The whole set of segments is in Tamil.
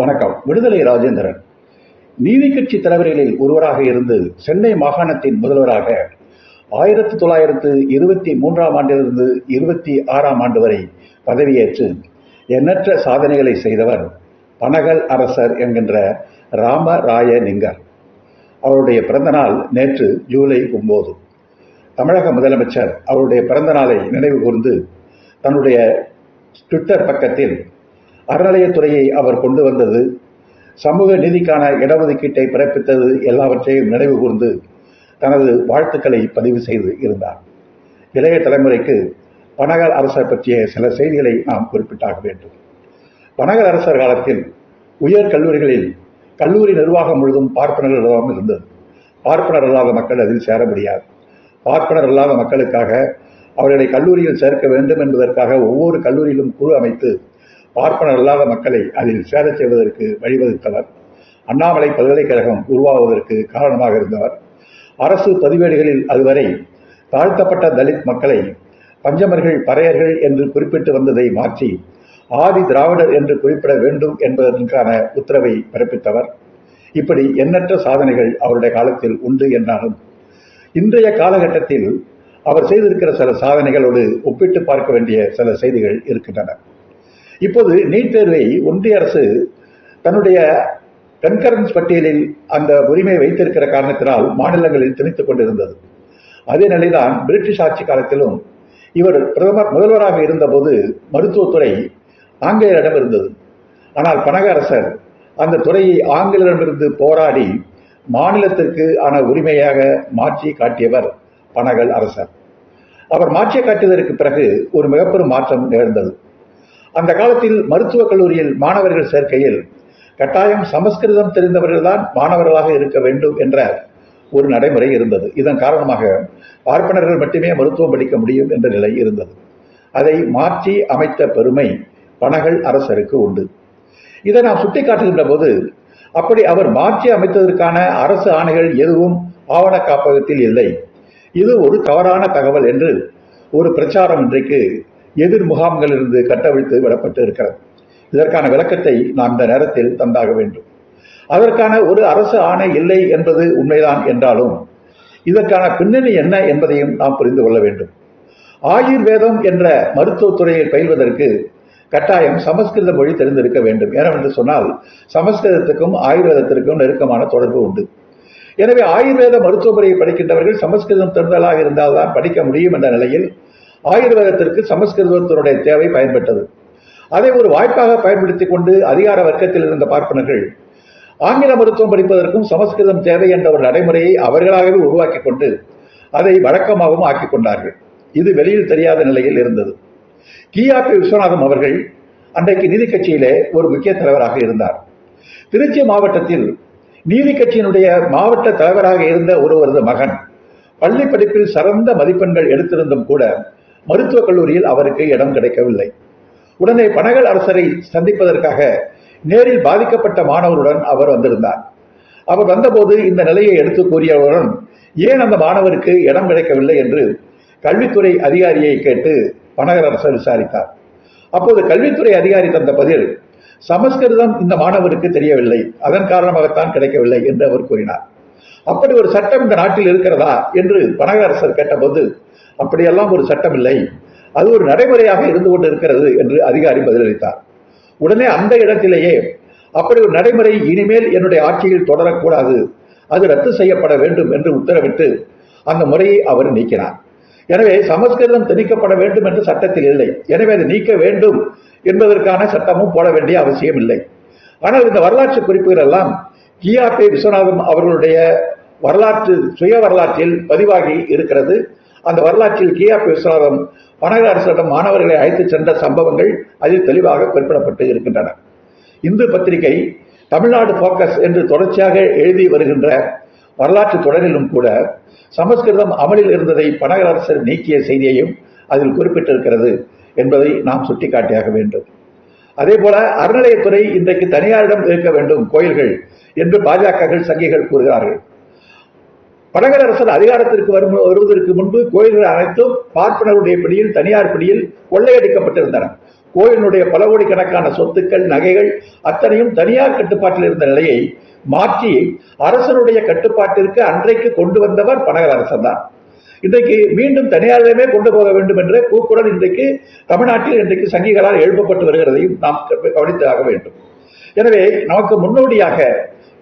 வணக்கம். விடுதலை ராஜேந்திரன். நீதி கட்சி தலைவர்களில் ஒருவராக இருந்து சென்னை மாகாணத்தின் முதல்வராக ஆயிரத்தி தொள்ளாயிரத்து இருபத்தி மூன்றாம் ஆண்டிலிருந்து இருபத்தி ஆறாம் ஆண்டு வரை பதவியேற்று எண்ணற்ற சாதனைகளை செய்தவர் பனகல் அரசர் என்கின்ற ராமராய நிங்கர் அவருடைய பிறந்தநாள் நேற்று ஜூலை ஒன்பது. தமிழக முதலமைச்சர் அவருடைய பிறந்த நாளை நினைவு கூர்ந்து தன்னுடைய ட்விட்டர் பக்கத்தில் அறநிலையத்துறையை அவர் கொண்டு வந்தது சமூக நீதிக்கான இடஒதுக்கீட்டை பிறப்பித்தது எல்லாவற்றையும் நினைவு கூர்ந்து தனது வாழ்த்துக்களை பதிவு செய்து இருந்தார். இளைய தலைமுறைக்கு பனகல் அரசர் பற்றிய சில செய்திகளை நாம் குறிப்பிட்டாக வேண்டும். பனகல் அரசர் காலத்தில் உயர் கல்லூரிகளில் கல்லூரி நிர்வாகம் முழுதும் பார்ப்பனர்களிடம் இருந்தது. பார்ப்பனர் அல்லாத மக்கள் அதில் சேர முடியாது. பார்ப்பனர் அல்லாத மக்களுக்காக அவர்களை கல்லூரியில் சேர்க்க வேண்டும் என்பதற்காக ஒவ்வொரு கல்லூரியிலும் குழு அமைத்து பார்ப்பனர் இல்லாத மக்களை அதில் சேரச் செய்வதற்கு வழிவகுத்தவர். அண்ணாமலை பல்கலைக்கழகம் உருவாவதற்கு காரணமாக இருந்தவர். அரசு பதிவேடுகளில் அதுவரை தாழ்த்தப்பட்ட தலித் மக்களை பஞ்சமர்கள் பறையர்கள் என்று குறிப்பிட்டு வந்ததை மாற்றி ஆதி திராவிடர் என்று குறிப்பிட வேண்டும் என்பதற்கான உத்தரவை பிறப்பித்தவர். இப்படி எண்ணற்ற சாதனைகள் அவருடைய காலத்தில் உண்டு என்றாலும் இன்றைய காலகட்டத்தில் அவர் செய்திருக்கிற சில சாதனைகளோடு ஒப்பிட்டு பார்க்க வேண்டிய சில செய்திகள் இருக்கின்றன. இப்போது நீட் தேர்வை ஒன்றிய அரசு தன்னுடைய கன்கரன்ஸ் பட்டியலில் அந்த உரிமை வைத்திருக்கிற காரணத்தினால் மாநிலங்களில் திணித்துக் கொண்டிருந்தது. அதே நிலைதான் பிரிட்டிஷ் ஆட்சி காலத்திலும் இவர் பிரதமர் முதல்வராக இருந்தபோது மருத்துவத்துறை ஆங்கிலேயரிடம் இருந்தது. ஆனால் பனக அரசர் அந்த துறையை ஆங்கிலரிடமிருந்து போராடி மாநிலத்திற்கு ஆன உரிமையாக மாற்றி காட்டியவர் பனகல் அரசர். அவர் மாற்றி காட்டியதற்கு பிறகு ஒரு மிகப்பெரும் மாற்றம் நிகழ்ந்தது. அந்த காலத்தில் மருத்துவக் கல்லூரியில் மாணவர்கள் சேர்க்கையில் கட்டாயம் சமஸ்கிருதம் தெரிந்தவர்கள்தான் மாணவர்களாக இருக்க வேண்டும் என்ற ஒரு நடைமுறை இருந்தது. இதன் காரணமாக பார்ப்பனர்கள் மட்டுமே மருத்துவம் படிக்க முடியும் என்ற நிலை இருந்தது. அதை மாற்றி அமைத்த பெருமை பனகல் அரசருக்கு உண்டு. இதை நாம் சுட்டிக்காட்டுகின்ற போது அப்படி அவர் மாற்றி அமைத்ததற்கான அரசு ஆணைகள் எதுவும் ஆவண காப்பகத்தில் இல்லை. இது ஒரு தவறான தகவல் என்று ஒரு பிரச்சாரம் இன்றைக்கு எதிர் முகாம்களிலிருந்து கட்டவிழ்த்து விடப்பட்டு இருக்கிறது. இதற்கான விளக்கத்தை நாம் இந்த நேரத்தில் தந்தாக வேண்டும். அதற்கான ஒரு அரசு ஆணை இல்லை என்பது உண்மைதான் என்றாலும் இதற்கான பின்னணி என்ன என்பதையும் நாம் புரிந்து கொள்ள வேண்டும். ஆயுர்வேதம் என்ற மருத்துவத்துறையை பயில்வதற்கு கட்டாயம் சமஸ்கிருத மொழி தெரிந்திருக்க வேண்டும். ஏனென்று சொன்னால் சமஸ்கிருதத்துக்கும் ஆயுர்வேதத்திற்கும் நெருக்கமான தொடர்பு உண்டு. எனவே ஆயுர்வேத மருத்துவ முறையை படிக்கின்றவர்கள் சமஸ்கிருதம் தெரிந்தலாக இருந்தால்தான் படிக்க முடியும் என்ற நிலையில் ஆயுர்வேதத்திற்கு சமஸ்கிருதத்தினுடைய தேவை பயன்பட்டது. அதை ஒரு வாய்ப்பாக பயன்படுத்திக் கொண்டு அதிகார வர்க்கத்தில் இருந்த பார்ப்பனர்கள் ஆங்கில மருத்துவம் படிப்பதற்கும் சமஸ்கிருதம் தேவை என்ற ஒரு நடைமுறையை அவர்களாகவே உருவாக்கி கொண்டு அதை வழக்கமாகவும் ஆக்கிக் கொண்டார்கள். இது வெளியில் தெரியாத நிலையில் இருந்தது. கிஆபி விஸ்வநாதம் அவர்கள் அன்றைக்கு நீதி கட்சியிலே ஒரு முக்கிய தலைவராக இருந்தார். திருச்சி மாவட்டத்தில் நீதி கட்சியினுடைய மாவட்ட தலைவராக இருந்த ஒருவரது மகன் பள்ளி படிப்பில் சிறந்த மதிப்பெண்கள் எடுத்திருந்தும் கூட மருத்துவக் கல்லூரியில் அவருக்கு இடம் கிடைக்கவில்லை. உடனே பனகல் அரசரை சந்திப்பதற்காக நேரில் பாதிக்கப்பட்ட மாணவருடன் அவர் வந்திருந்தார். அவர் வந்தபோது இந்த நிலையை எடுத்து கூறியவருடன் ஏன் அந்த மாணவருக்கு இடம் கிடைக்கவில்லை? என்று கல்வித்துறை அதிகாரியை கேட்டு பனகர் அரசர் விசாரித்தார். அப்போது கல்வித்துறை அதிகாரி தந்த பதில் சமஸ்கிருதம் இந்த மாணவருக்கு தெரியவில்லை. அதன் காரணமாகத்தான் கிடைக்கவில்லை என்று அவர் கூறினார். அப்படி ஒரு சட்டம் இந்த நாட்டில் இருக்கிறதா? என்று பனகரசர் அரசர் கேட்டபோது அப்படியெல்லாம் ஒரு சட்டம் இல்லை அது ஒரு நடைமுறையாக இருந்து கொண்டு இருக்கிறது என்று அதிகாரி பதிலளித்தார். உடனே அந்த இடத்திலேயே அப்படி ஒரு நடைமுறை இனிமேல் என்னுடைய ஆட்சியில் தொடரக்கூடாது. அது ரத்து செய்யப்பட வேண்டும் என்று உத்தரவிட்டு அந்த முறையை அவர் நீக்கினார். எனவே சமஸ்கிருதம் திணிக்கப்பட வேண்டும் என்று சட்டத்தில் இல்லை. எனவே அதை நீக்க வேண்டும் என்பதற்கான சட்டமும் போட வேண்டிய அவசியம் இல்லை. ஆனால் இந்த வரலாற்று குறிப்புகள் எல்லாம் கிஆர்பி விஸ்வநாதம் அவர்களுடைய வரலாற்று சுய வரலாற்றில் பதிவாகி இருக்கிறது. அந்த வரலாற்றில் கிஆபி விஸ்வநாதம் பனகர அரசிடம் மாணவர்களை அழைத்துச் சென்ற சம்பவங்கள் அதில் தெளிவாக குறிப்பிடப்பட்டு இருக்கின்றன. இந்து பத்திரிகை தமிழ்நாடு போக்கஸ் என்று தொடர்ச்சியாக எழுதி வருகின்ற வரலாற்று தொடரிலும் கூட சமஸ்கிருதம் அமலில் இருந்ததை பனகர அரசர் நீக்கிய செய்தியையும் அதில் குறிப்பிட்டிருக்கிறது என்பதை நாம் சுட்டிக்காட்டியாக வேண்டும். அதே போல அறநிலையத்துறை இன்றைக்கு தனியாரிடம் இருக்க வேண்டும் கோயில்கள் என்று பாஜகர்கள் சங்கிகள் கூறுகிறார்கள். பனகர் அரசர் அதிகாரத்திற்கு வரும் வருவதற்கு முன்பு கோயில்கள் அனைத்தும் பார்ப்பனருடைய பிடியில் தனியார் பிடியில் கொள்ளையடிக்கப்பட்டிருந்தன. கோயிலினுடைய பல கோடிக்கணக்கான சொத்துக்கள் நகைகள் அத்தனையும் தனியார் கட்டுப்பாட்டில் இருந்த நிலையை மாற்றி அரசனுடைய கட்டுப்பாட்டிற்கு அன்றைக்கு கொண்டு வந்தவர் பனகர் அரசன் தான். இன்றைக்கு மீண்டும் தனியாரிடமே கொண்டு போக வேண்டும் என்ற கூக்குரல் இன்றைக்கு தமிழ்நாட்டில் இன்றைக்கு சங்கிகளால் எழுப்பப்பட்டு வருகிறதையும் நாம் கவனித்தாக வேண்டும். எனவே நமக்கு முன்னோடியாக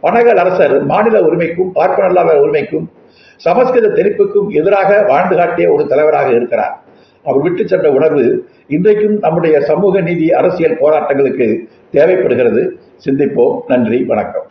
பனகல் அரசர் மாநில உரிமைக்கும் பார்ப்பனல்லாத உரிமைக்கும் சமஸ்கிருத தெளிப்புக்கும் எதிராக வாழ்ந்து காட்டிய ஒரு தலைவராக இருக்கிறார். அவர் விட்டு சென்ற உணர்வு இன்றைக்கும் நம்முடைய சமூக நீதி அரசியல் போராட்டங்களுக்கு தேவைப்படுகிறது. சிந்திப்போம். நன்றி. வணக்கம்.